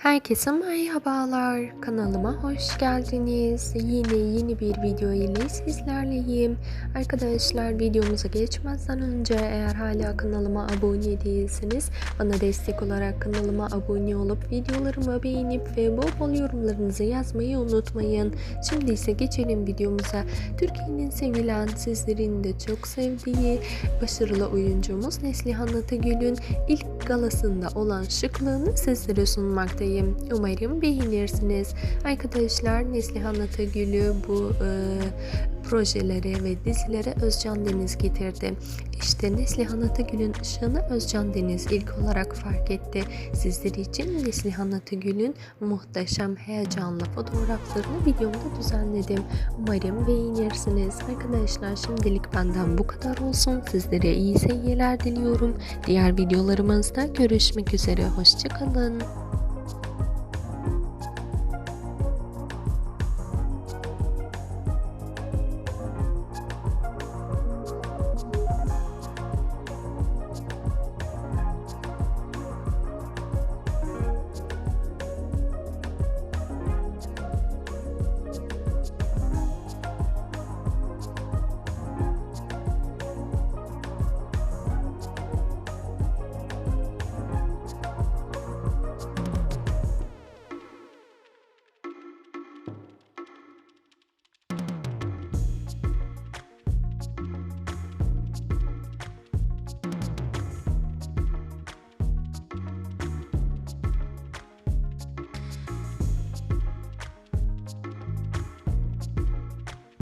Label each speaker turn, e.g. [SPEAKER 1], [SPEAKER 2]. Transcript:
[SPEAKER 1] Herkese merhabalar. Kanalıma hoş geldiniz. Yine yeni bir video ile sizlerleyim. Arkadaşlar videomuza geçmezden önce eğer hala kanalıma abone değilseniz bana destek olarak kanalıma abone olup videolarımı beğenip ve bol bol yorumlarınızı yazmayı unutmayın. Şimdi ise geçelim videomuza. Türkiye'nin sevilen sizlerin de çok sevdiği başarılı oyuncumuz Neslihan Atıgül'ün ilk galasında olan şıklığını sizlere sunmaktayım. Umarım beğenirsiniz. Arkadaşlar Neslihan Atagül'ü bu e, projelere ve dizilere Özcan Deniz getirdi. İşte Neslihan Atagül'ün ışığını Özcan Deniz ilk olarak fark etti. Sizler için Neslihan Atagül'ün muhteşem heyecanlı fotoğraflarını videomda düzenledim. Umarım beğenirsiniz. Arkadaşlar şimdilik benden bu kadar olsun. Sizlere iyi seyirler diliyorum. Diğer videolarımızda görüşmek üzere. Hoşçakalın.